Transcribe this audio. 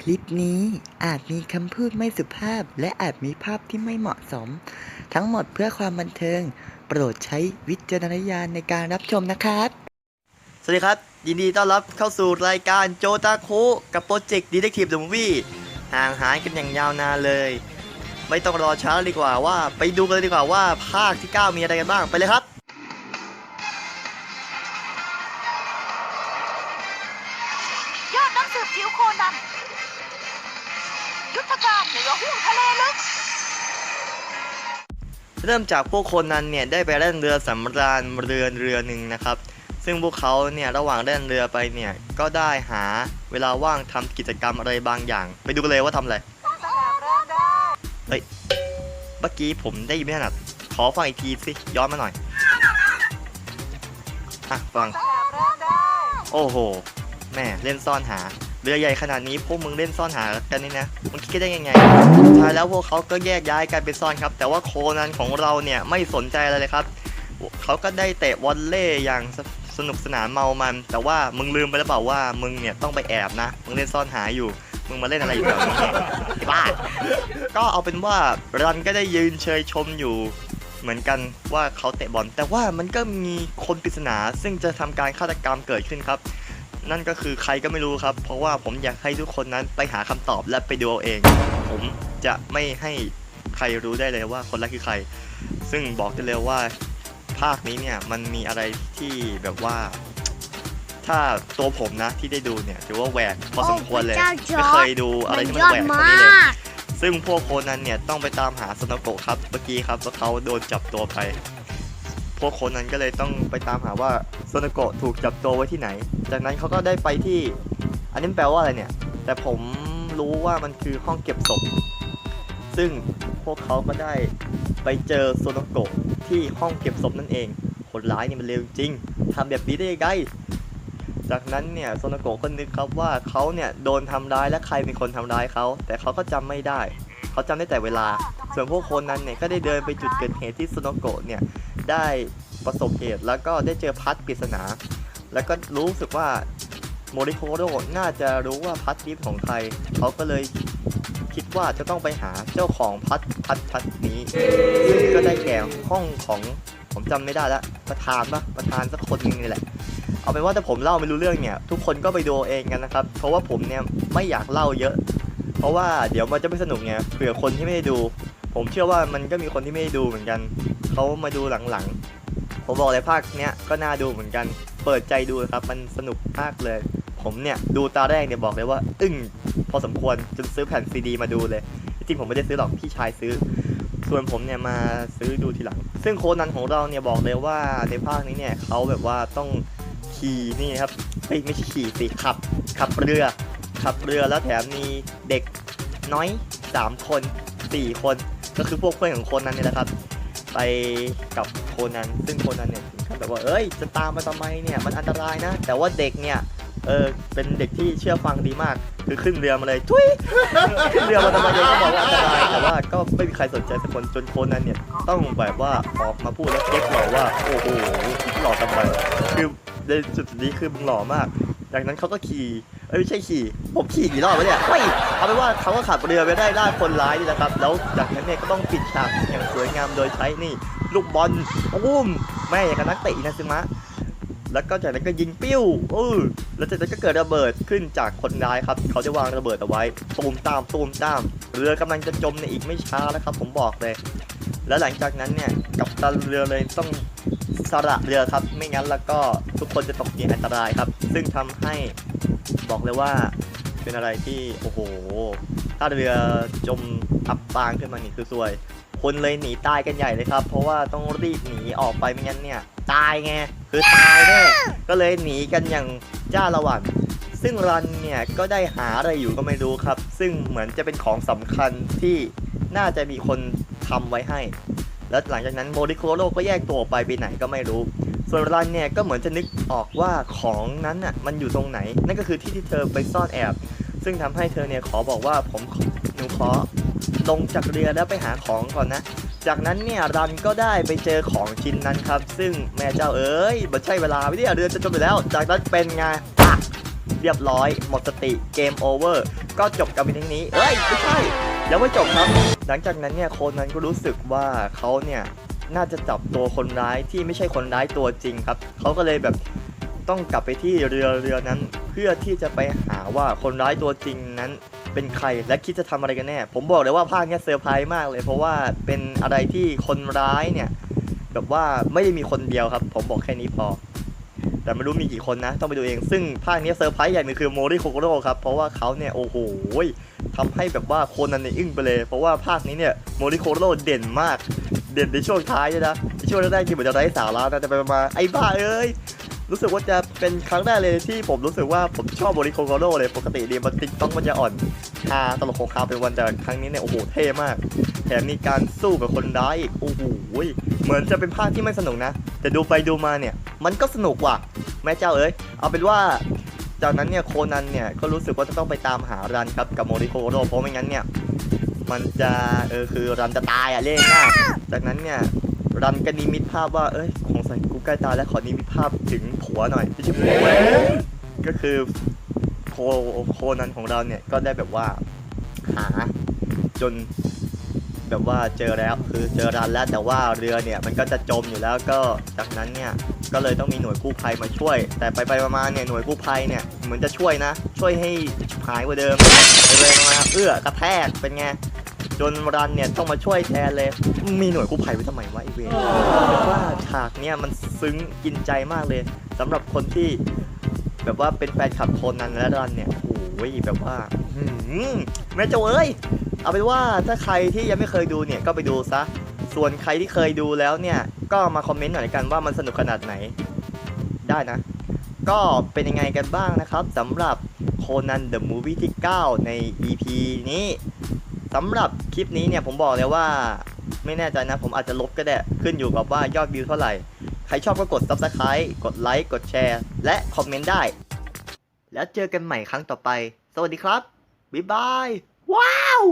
คลิปนี้อาจมีคำพูดไม่สุภาพ และอาจมีภาพที่ไม่เหมาะสม ทั้งหมดเพื่อความบันเทิง โปรดใช้วิจารณญาณในการรับชมนะครับ สวัสดีครับ ยินดีต้อนรับเข้าสู่รายการโจตาโคกับโปรเจกต์ดีเทคทีฟเดอะมูวี่ห่างหายกันอย่างยาวนานเลย ไม่ต้องรอช้าดีกว่าว่า ไปดูกันเลยดีกว่าว่าภาคที่ 9 มีอะไรกันบ้างไปเลยครับ ดนักสืบจิ๋วโคนัน ยุทธการเหนือหุ้งทะเลลึก เริ่มจากพวกคนนั้นเนี่ยได้ไปเล่นเรือสำราญเรือเรือหนึ่งนะครับ ซึ่งพวกเขาเนี่ยระหว่างเล่นเรือไปเนี่ยก็ได้หาเวลาว่างทำกิจกรรมอะไรบางอย่าง ไปดูกันเลยว่าทำอะไรเฮ้ยเมื่อกี้ผมได้ยินไม่ถนัดขอฟังอีกทีสิย้อนมาหน่อยอะฟัง โอ้โห แม่เล่นซ่อนหา เรือใหญ่ขนาดนี้พวกมึงเล่นซ่อนหากันนี่นะมึงคิดได้ยังไงสุดท้ายแล้วพวกเขาก็แยกย้ายกันไปซ่อนครับ แต่ว่าโคนันของเราเนี่ยไม่สนใจอะไรเลยครับ เขาก็ได้เตะวอลเล่อย่างสสนุกสนานเมามัน แต่ว่ามึงลืมไปแล้วเปล่าว่ามึงเนี่ยต้องไปแอบนะ มึงเล่นซ่อนหาอยู่ มึงมาเล่นอะไรอยู่แถวนี้ไอ้บ้า ก็เอาเป็นว่ารันก็ได้ยืนเชยชมอยู่เหมือนกันว่าเขาเตะบอล แต่ว่ามันก็มีคนปริศนาซึ่งจะทำการฆาตกรรมเกิดขึ้นครับ นั่นก็คือใครก็ไม่รู้ครับ เพราะว่าผมอยากให้ทุกคนนั้นไปหาคำตอบและไปดูเอาเอง ผมจะไม่ให้ใครรู้ได้เลยว่าคนแรกคือใคร ซึ่งบอกได้เลยว่าภาคนี้เนี่ยมันมีอะไรที่แบบว่า ถ้าตัวผมนะที่ได้ดูเนี่ยถือว่าแหวกพอสมควรเลยโอ้พระเจ้าจอร์จไม่เคยดูอะไรมันที่ยมันอแหดวกมเท่านี้เลยากซึ่งพวกโคนันเนี่ยต้องไปตามหาสโนโกะครับเมื่อกี้ครับว่าเขาโดนจับตัวไป พวกโคนันก็เลยต้องไปตามหาว่า สโนโกะถูกจับตัวไว้ที่ไหน จากนั้นเขาก็ได้ไปที่ อันนี้แปลว่าอะไรเนี่ย แต่ผมรู้ว่ามันคือห้องเก็บศพ ซึ่งพวกเขาก็ได้ไปเจอโซนโกะที่ห้องเก็บศพนั่นเอง คนร้ายนี่มันเร็วจริงทำแบบนี้ได้ยังไง จากนั้นเนี่ยโซนโกะก็นึกครับว่าเขาเนี่ยโดนทำร้ายและใครเป็นคนทำร้ายเขา แต่เขาก็จำไม่ได้ เขาจำได้แต่เวลา ส่วนพวกคนนั้นเนี่ยก็ได้เดินไปจุดเกิดเหตุที่โซนโกะเนี่ยได้ ประสบเหตุ แล้วก็ได้เจอพัดปริศนา แล้วก็รู้สึกว่าโมริโคโดน่าจะรู้ว่าพัดนี้ของใคร เขาก็เลยคิดว่าจะต้องไปหาเจ้าของพัดพัดพัดนี้ ซึ่งก็ได้แก่ห้องของผมจำไม่ได้ละประธานปะประธานสักคนนึงนี่แหละ เอาเป็นว่าถ้าผมเล่าไม่รู้เรื่องเนี่ย ทุกคนก็ไปดูเองกันนะครับ เพราะว่าผมเนี่ยไม่อยากเล่าเยอะ เพราะว่าเดี๋ยวมันจะไม่สนุกไงเผื่อคนที่ไม่ได้ดู ผมเชื่อว่ามันก็มีคนที่ไม่ได้ดูเหมือนกัน เขามาดูหลังๆ ผมบอกเลยภาคเนี้ยก็น่าดูเหมือนกัน เปิดใจดูครับ มันสนุกมากเลย ผมเนี่ยดูตาแรกเนี่ยบอกเลยว่า อึ้งพอสมควรจนซื้อแผ่นซีดีมาดูเลย จริงผมไม่ได้ซื้อหรอกพี่ชายซื้อ ส่วนผมเนี่ยมาซื้อดูทีหลัง ซึ่งโคนันของเราเนี่ยบอกเลยว่าในภาคนี้เนี่ยเขาแบบว่าต้องขี่นี่ครับเฮ้ยไม่ใช่ขี่สิขับ ขับเรือ ขับเรือแล้วแถมมีเด็กน้อยสามคนสี่คน ก็คือพวกเพื่อนของโคนนั้นนี่แหละครับ ไปกับ คนัน ซึ่งโคนันเนี่ยถึงแบบว่า เอ้ย จะตามมาทำไมเนี่ย มันอันตรายนะ แต่ว่าเด็กเนี่ย เออ เป็นเด็กที่เชื่อฟังดีมาก คือขึ้นเรือมาเลย ทุย ขึ้นเรือมาทำไมเด็กก็บอกว่าอันตราย แต่ว่าก็ไม่มีใครสนใจสักคน จนโคนันเนี่ย ต้องแบบว่าออกมาพูดแล้วเก๊กหล่อว่า โอ้โห หล่อทำไม คือในจุดนี้คือมึงหล่อมากจากนั้นเขาก็ขี่เอ้ยไม่ใช่ขี่ ผมขี่กี่รอบวะเนี่ยไม่เอาเป็นว่าเขาก็ขับเรือไปได้ล่าคนร้ายนี่นะครับ แล้วจากนั้นเนี่ยก็ต้องปิดฉากอย่างสวยงามโดยใช้นี่ ลูกบอลอุ้มแม่อย่างกับนักเตะอินาซึมะแล้วก็จากนั้นก็ยิงปิ้วเออแล้วจากนั้นก็เกิดระเบิดขึ้นจากคนร้ายครับ เขาจะวางระเบิดเอาไว้ตูมตามตูมตาม เรือกำลังจะจมในอีกไม่ช้าแล้วครับ ผมบอกเลย แล้วหลังจากนั้นเนี่ยกัปตันเรือเลยต้องสละเรือครับ ไม่งั้นแล้วก็ทุกคนจะตกอยู่ในอันตรายครับ ซึ่งทำให้บอกเลยว่าเป็นอะไรที่โอ้โห ถ้าเรือจมอับปางขึ้นมานี่คือซวย คนเลยหนีตายกันใหญ่เลยครับ เพราะว่าต้องรีบหนีออกไปไม่งั้นเนี่ยตายไงคือตายแน่ก็เลยหนีกันอย่างจ้าละวันซึ่งรันเนี่ยก็ได้หาอะไรอยู่ก็ไม่รู้ครับ ซึ่งเหมือนจะเป็นของสำคัญที่น่าจะมีคนทำไว้ให้ แล้วหลังจากนั้นโมริโคโรก็แยกตัวออกไปไปไหนก็ไม่รู้ ส่วนรันเนี่ยก็เหมือนจะนึกออกว่าของนั้นน่ะมันอยู่ตรงไหน นั่นก็คือที่ที่เธอไปซ่อนแอบ ซึ่งทำให้เธอเนี่ยขอบอกว่าผมขอหนูขอ ลงจากเรือแล้วไปหาของก่อนนะ จากนั้นเนี่ยรันก็ได้ไปเจอของชิ้นนั้นครับ ซึ่งแม่เจ้าเอ๋ยมันใช่เวลาไม่ได้เรือจะจมอยู่แล้ว จากนั้นเป็นไงปะรียบร้อยหมดสติเกมโอเวอร์ก็จบกันเพียงนี้เอ้ยไม่ใช่ยังไม่จบครับ หลังจากนั้นเนี่ยโคนนั้นก็รู้สึกว่าเขาเนี่ยน่าจะจับตัวคนร้ายที่ไม่ใช่คนร้ายตัวจริงครับเขาก็เลยแบบต้องกลับไปที่เรือเรือนั้น เพื่อที่จะไปหาว่าคนร้ายตัวจริงนั้น เป็นใครและคิดจะทำอะไรกันแน่ ผมบอกเลยว่าภาคเนี้ยเซอร์ไพรส์มากเลย เพราะว่าเป็นอะไรที่คนร้ายเนี่ยแบบว่าไม่ได้มีคนเดียวครับ ผมบอกแค่นี้พอ แต่ไม่รู้มีกี่คนนะ ต้องไปดูเอง ซึ่งภาคเนี้ยเซอร์ไพรส์อย่างนึงคือโมริโคโกโร่ครับเพราะว่าเขาเนี่ยโอ้โหทำให้แบบว่าคนนั้นเนี่ยอึ้งไปเลย เพราะว่าภาคนี้เนี่ยโมริโคโกโร่เด่นมาก เด่นในช่วงท้ายนะช่วงแรกๆคือเหมือนจะไร้สาระนะแต่ไปมาไอ้บ้าเอ้ย รู้สึกว่าจะเป็นครั้งแรกเลยที่ผมรู้สึกว่าผมชอบโมริโคโกโร่เลยปกติดีมันติ๊กต้องมันจะอ่อนฮาตลกโคคาเป็นวันแต่ครั้งนี้เนี่ยโอ้โหเท่มาก แถมมีการสู้กับคนร้ายอีกโอ้โหเหมือนจะเป็นภาคที่ไม่สนุกนะ แต่ดูไปดูมาเนี่ย มันก็สนุกว่ะแม่เจ้าเอ้ยเอาเป็นว่าจากนั้นเนี่ยโคนันเนี่ยก็รู้สึกว่าจะต้องไปตามหารันครับกับโมริโคโกโร่เพราะไม่งั้นเนี่ยมันจะเออคือรันจะตายอะเล่นง่ายจากนั้นเนี่ยรันก็นิมิตภาพว่าเอ้ยค ใส่กูใกล้ตาแล้วขอนิมิตภาพถึงผัวหน่อยที่ชื่อผัวก็คือโคโคนันของเราเนี่ยก็ได้แบบว่าหาจนแบบว่าเจอแล้วคือเจอรันแล้วแต่ว่าเรือเนี่ยมันก็จะจมอยู่แล้วก็จากนั้นเนี่ยก็เลยต้องมีหน่วยกู้ภัยมาช่วย แต่ไปไปๆมาๆเนี่ยหน่วยกู้ภัยเนี่ยเหมือนจะช่วยนะ ช่วยให้หายกว่าเดิมเลยมาเอื้อกระแทกเป็นไง จนรันเนี่ยต้องมาช่วยแทนเลย มีหน่วยกู้ภัยไว้ทำไมวะไอเวนเรียว่าฉากเนี่ยมันซึ้งกินใจมากเลยสำหรับคนที่แบบว่าเป็นแฟนคลับโคนันและรันเนี่ยโอ้ยแบบว่าแม่เจ้าเอ้ยเอาเป็นว่าถ้าใครที่ยังไม่เคยดูเนี่ยก็ไปดูซะ ส่วนใครที่เคยดูแล้วเนี่ย ก็มาคอมเมนต์หน่อยกันว่ามันสนุกขนาดไหน ได้นะ ก็เป็นยังไงกันบ้างนะครับสำหรับโคนันเดอะมูวี่ที่ 9 ใน EP นี้ สำหรับคลิปนี้เนี่ยผมบอกเลยว่าไม่แน่ใจนะผมอาจจะลบก็ได้ขึ้นอยู่กับว่ายอดวิวเท่าไหร่ ใครชอบก็กด Subscribe กดไลค์กดแชร์ และคอมเมนต์ได้ แล้วเจอกันใหม่ครั้งต่อไป สวัสดีครับ บ๊ายบาย ว้าว